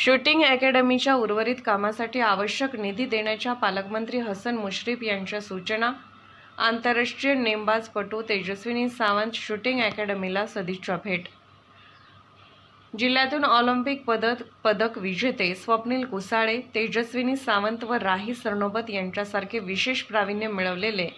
Shooting अकॅडमीच्या उर्वरित कामासाठी आवश्यक निधी देण्याच्या पालकमंत्री हसन मुश्रीफ यांच्या सूचना आंतरराष्ट्रीय नेमबाजपटू तेजस्विनी सावंत शूटिंग अकॅडमीला सदिच्छा भेट. जिल्ह्यातून ऑलिम्पिक पदक पदक विजेते स्वप्नील कुसाळे तेजस्विनी सावंत व राही सरनोबत यांच्यासारखे विशेष प्रावीण्य मिळवलेले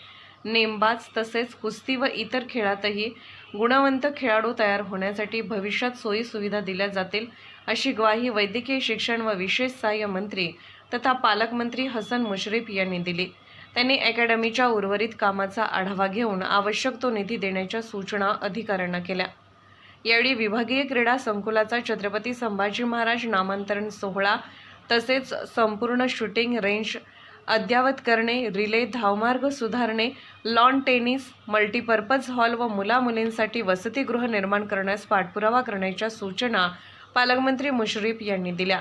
नेमबाज तसेच कुस्ती व इतर खेळातही गुणवंत खेळाडू तयार होण्यासाठी भविष्यात सोयी सुविधा दिल्या जातील अशी ग्वाही वैद्यकीय शिक्षण व विशेष सहाय्य मंत्री तथा पालकमंत्री हसन मुश्रीफ यांनी दिली. त्यांनी अकॅडमीच्या उर्वरित कामाचा आढावा घेऊन आवश्यक तो निधी देण्याच्या सूचना अधिकाऱ्यांना केल्या. यावेळी विभागीय क्रीडा संकुलाचा छत्रपती संभाजी महाराज नामांतरण सोहळा तसेच संपूर्ण शूटिंग रेंज अद्ययावत करणे रिले धावमार्ग सुधारणे लॉन टेनिस मल्टीपर्पज हॉल व मुलामुलींसाठी वसतिगृह निर्माण करण्यास पाठपुरावा करण्याच्या सूचना पालकमंत्री मुश्रीफ यांनी दिल्या.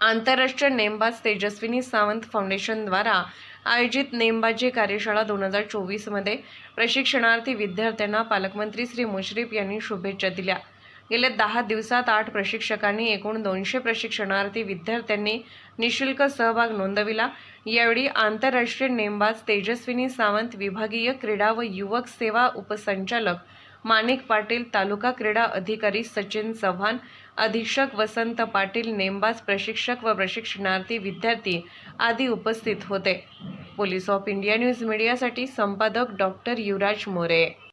आंतरराष्ट्रीय नेमबाज तेजस्विनी सावंत फाउंडेशनद्वारा आयोजित नेमबाजी कार्यशाळा दोन हजार चोवीसमध्ये प्रशिक्षणार्थी विद्यार्थ्यांना पालकमंत्री श्री मुश्रीफ यांनी शुभेच्छा दिल्या. गेल्या दहा दिवसात आठ प्रशिक्षकांनी एकूण दोनशे प्रशिक्षणार्थी विद्यार्थ्यांनी निशुल्क सहभाग नोंदविला. यावेळी आंतरराष्ट्रीय नेमबाज तेजस्विनी सावंत विभागीय क्रीडा व युवक सेवा उपसंचालक माणिक पाटील तालुका क्रीडा अधिकारी सचिन चव्हाण अधीक्षक वसंत पाटील नेमबाज प्रशिक्षक व प्रशिक्षणार्थी विद्यार्थी आदी उपस्थित होते. पोलीस ऑफ इंडिया न्यूज मीडियासाठी संपादक डॉक्टर युवराज मोरे.